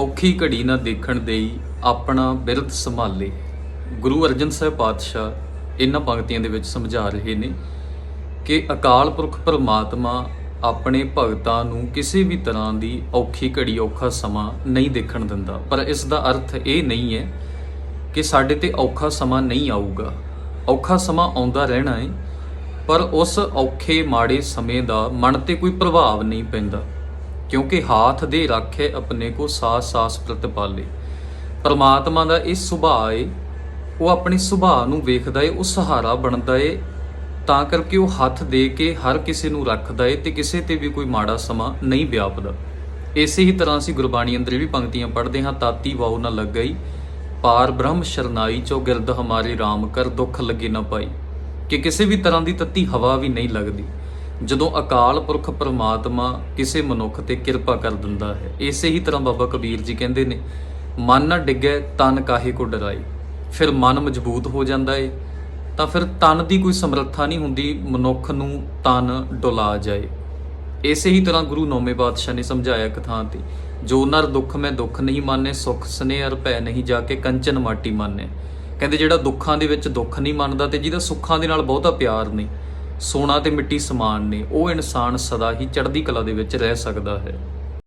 ਔਖੀ ਘੜੀ ਨਾ ਦੇਖਣ ਦੇਈ ਆਪਣਾ ਬਿਰਧ ਸੰਭਾਲੇ। ਗੁਰੂ ਅਰਜਨ ਸਾਹਿਬ ਪਾਤਸ਼ਾਹ ਇਹਨਾਂ ਪੰਕਤੀਆਂ ਦੇ ਵਿੱਚ ਸਮਝਾ ਰਹੇ ਨੇ ਕਿ ਅਕਾਲ ਪੁਰਖ ਪਰਮਾਤਮਾ ਆਪਣੇ ਭਗਤਾਂ ਨੂੰ ਕਿਸੇ ਵੀ ਤਰ੍ਹਾਂ ਦੀ ਔਖੀ ਘੜੀ, ਔਖਾ ਸਮਾਂ ਨਹੀਂ ਦੇਖਣ ਦਿੰਦਾ। ਪਰ ਇਸ ਦਾ ਅਰਥ ਇਹ ਨਹੀਂ ਹੈ ਕਿ ਸਾਡੇ ਤੇ ਔਖਾ ਸਮਾਂ ਨਹੀਂ ਆਊਗਾ। ਔਖਾ ਸਮਾਂ ਆਉਂਦਾ ਰਹਿਣਾ ਹੈ, ਪਰ ਉਸ ਔਖੇ ਮਾੜੇ ਸਮੇਂ ਦਾ ਮਨ ਤੇ ਕੋਈ ਪ੍ਰਭਾਵ ਨਹੀਂ ਪੈਂਦਾ। ਕਿਉਂਕਿ ਹਾਥ ਦੇ ਰੱਖੇ ਆਪਣੇ ਕੋ ਸਾਸ ਸਾਸ ਪ੍ਰਤਪਾਲੇ ਪਰਮਾਤਮਾ ਦਾ ਇਹ ਸੁਭਾਅ ਏ, ਉਹ ਆਪਣੇ ਸੁਭਾਅ ਨੂੰ ਵੇਖਦਾ ਏ, ਉਹ ਸਹਾਰਾ ਬਣਦਾ ਏ, ਤਾਂ ਕਰਕੇ ਉਹ ਹੱਥ ਦੇ ਕੇ ਹਰ ਕਿਸੇ ਨੂੰ ਰੱਖਦਾ ਏ ਤੇ ਕਿਸੇ ਤੇ ਵੀ ਕੋਈ ਮਾੜਾ ਸਮਾਂ ਨਹੀਂ ਵਿਆਪਦਾ। ਇਸੇ ਹੀ ਤਰ੍ਹਾਂ ਅਸੀਂ ਗੁਰਬਾਣੀ ਅੰਦਰ ਇਹ ਵੀ ਪੰਕਤੀਆਂ ਪੜ੍ਹਦੇ ਹਾਂ, ਤਾਤੀ ਵਾਉ ਨਾ ਲੱਗ ਗਈ ਪਾਰ ਬ੍ਰਹਮ ਸ਼ਰਨਾਈ ਚੋ ਗਿਰਦ ਹਮਾਰੇ RAM ਕਰ ਦੁੱਖ ਲੱਗੇ ਨਾ ਪਾਈ। ਕਿ ਕਿਸੇ ਵੀ ਤਰ੍ਹਾਂ ਦੀ ਤੱਤੀ ਹਵਾ ਵੀ ਨਹੀਂ ਲੱਗਦੀ। ਜਦੋਂ ਅਕਾਲ ਪੁਰਖ ਪ੍ਰਮਾਤਮਾ ਕਿਸੇ ਮਨੁੱਖ ਤੇ ਕਿਰਪਾ ਕਰ ਦਿੰਦਾ ਹੈ, ਇਸੇ ਹੀ ਤਰ੍ਹਾਂ ਬਾਬਾ ਕਬੀਰ ਜੀ ਕਹਿੰਦੇ ਨੇ, ਮਨ ਨਾ ਡਿੱਗੇ, ਤਨ ਕਾਹੇ ਕੋ ਡਰਾਈ ਫਿਰ ਮਨ ਮਜ਼ਬੂਤ ਹੋ ਜਾਂਦਾ ਏ, ਤਾਂ ਫਿਰ ਤਨ ਦੀ ਕੋਈ ਸਮਰੱਥਾ ਨਹੀਂ ਹੁੰਦੀ, ਮਨੁੱਖ ਨੂੰ ਤਨ ਡੁਲਾ ਜਾਏ। ਇਸੇ ਹੀ ਤਰ੍ਹਾਂ ਗੁਰੂ ਨੌਵੇਂ ਪਾਤਸ਼ਾਹ ਨੇ ਸਮਝਾਇਆ ਇੱਕ ਥਾਂ ਤੇ, ਜੋ ਨਰ ਦੁੱਖ ਮੈਂ ਦੁੱਖ ਨਹੀਂ ਮੰਨੇ, ਸੁਖ ਸਨੇਹਰ ਭੈ ਨਹੀਂ ਜਾ ਕੇ ਕੰਚਨ ਮਾਟੀ ਮੰਨੇ। ਕਹਿੰਦੇ ਜਿਹੜਾ ਦੁੱਖਾਂ ਦੇ ਵਿੱਚ ਦੁੱਖ ਨਹੀਂ ਮੰਨਦਾ ਤੇ ਜਿਹਦਾ ਸੁੱਖਾਂ ਦੇ ਨਾਲ ਬਹੁਤਾ ਪਿਆਰ ਨਹੀਂ ਸੋਨਾ ਤੇ ਮਿੱਟੀ ਸਮਾਨ ਨੇ, ਉਹ ਇਨਸਾਨ ਸਦਾ ਹੀ ਚੜ੍ਹਦੀ ਕਲਾ ਦੇ ਵਿੱਚ ਰਹਿ ਸਕਦਾ ਹੈ।